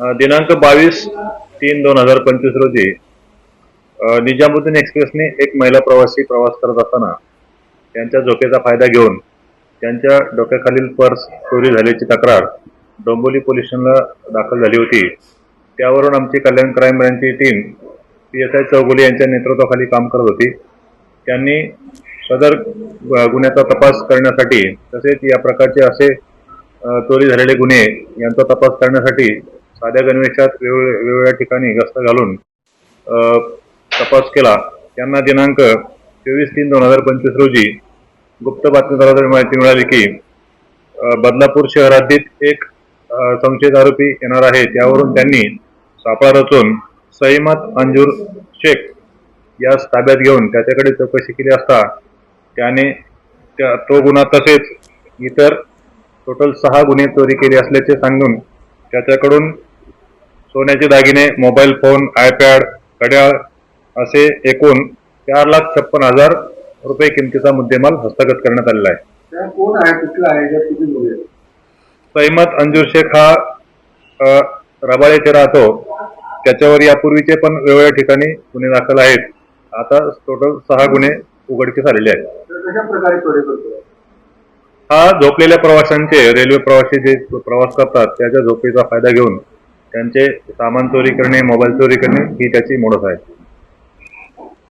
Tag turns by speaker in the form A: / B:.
A: दिनांक बावीस तीन दोन हजार पंचवीस रोजी निजामुद्दीन एक्सप्रेसने एक महिला प्रवासी प्रवास करत असताना त्यांच्या झोपेचा फायदा घेऊन त्यांच्या डोक्याखालील पर्स चोरी झाल्याची तक्रार डोंबोली पोलीस स्टेशनला दाखल झाली होती. त्यावरून आमची Kalyan crime ब्रँचची team P S I Chougule यांच्या नेतृत्वाखाली काम करत होती. त्यांनी सदर गुन्ह्याचा तपास करण्यासाठी तसेच या प्रकारचे असे चोरी झालेले गुन्हे यांचा तपास करण्यासाठी साध्या गणवेशात वेगवेगळ्या वेगवेगळ्या ठिकाणी गस्त घालून तपास केला. त्यांना दिनांक चोवीस तीन दोन हजार पंचवीस रोजी गुप्त बातमीदाराद्वारे माहिती मिळाली की बदलापूर शहरातील एक संशयित आरोपी येणार आहे. त्यावरून त्यांनी सापळा रचून सईमत अंजूर शेख यास ताब्यात घेऊन त्याच्याकडे चौकशी केली असता त्याने त्या तो गुन्हा तसेच इतर टोटल सहा गुन्हे चोरी केले असल्याचे सांगून त्याच्याकडून सोन्याचे दागिने मोबाईल फोन आयपॅड घड्याळ असे एकूण चार लाख छप्पन हजार रुपये किमतीचा मुद्देमाल हस्तगत करण्यात आलेला आहे.
B: कोण कुठला?
A: सैमत अंजूर शेख हा अ, रबाळ येथे राहतो त्याच्यावर यापूर्वीचे पण वेगवेगळ्या ठिकाणी गुन्हे दाखल आहेत. आता टोटल सहा गुन्हे उघडकीस आलेले आहेत. हा झोपलेल्या प्रवाशांचे रेल्वे प्रवासी जे प्रवास करतात त्याच्या झोपेचा फायदा घेऊन त्यांचे सामान चोरी करणे मोबाईल चोरी करणे ही त्याची मोडस आहे.